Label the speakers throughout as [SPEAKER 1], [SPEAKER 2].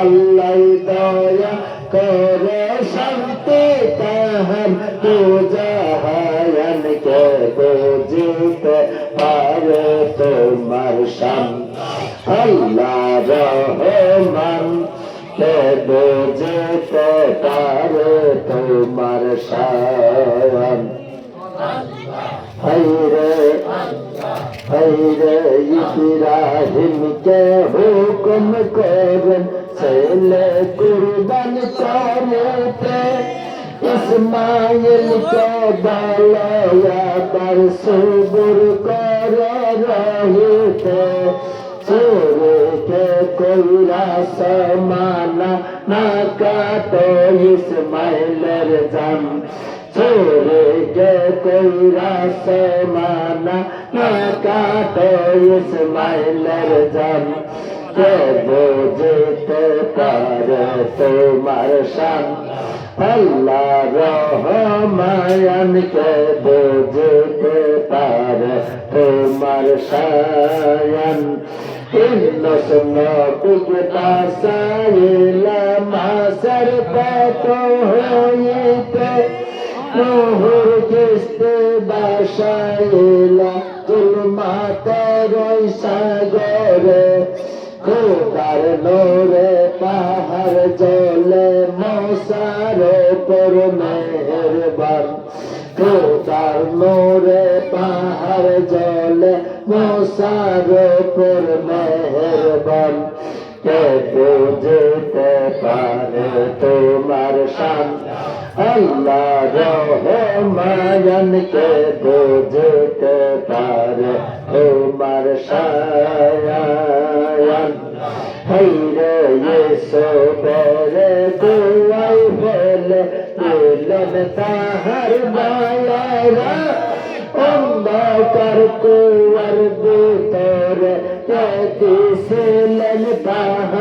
[SPEAKER 1] আল্লাহ দয়া করে, শান্তি তাহার তুজাহায়ান কে বুঝিতে পারে তোমার শান। আল্লাহ রহমান কে বুঝিতে পারে তোমার শান। হাইরে ইব্রাহিম কে হুকুম করেন ছেলে কুরবান করতে ইসমাইল কে বালায়াবার সবুর করে রহিতে চোরকে কইরা সমানা না কাটো ইসমাইলের জান কইরা সমানা না কাটো ইসমাইলের জান কে বুঝতে পারে তোমার শান আল্লাহ রহমায়ান কে বুঝতে পারে তোমার শায়ান ইন্নস নবিকে তাসাইলা মাসর পাত হইতে নহর কিস্তে বাসাইলা, জুলমাতে রই সাগরে, খোদার নোরে পাহাড় জলে মশার ওপর মেহরবান। খোদার নোরে পাহাড় জলে মশার ওপর মেহরবান। কে বুঝতে পারে তোমার শান? আল্লাহ রহমান কে বুঝতে পারে তোমার শায়ান হাইরে ইসবেরে দুয়াই ফেলে দিলেন তাহার মায়ারা অন্ধকার কুয়ার ভিতরে দিছিলেন তাহারা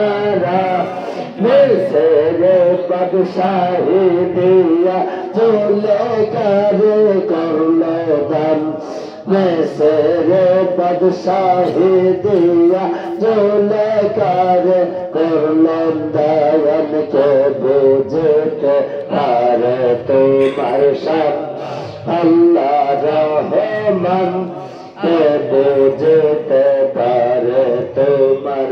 [SPEAKER 1] বাদশাহী দিয়া চলে কারে করলে দান মেসরে বাদশাহী দিয়া চলে কারে করলেন দয়ান কে বুঝতে পারে তোমার সাথ আল্লাহ রহমান বুঝতে পারে তোমার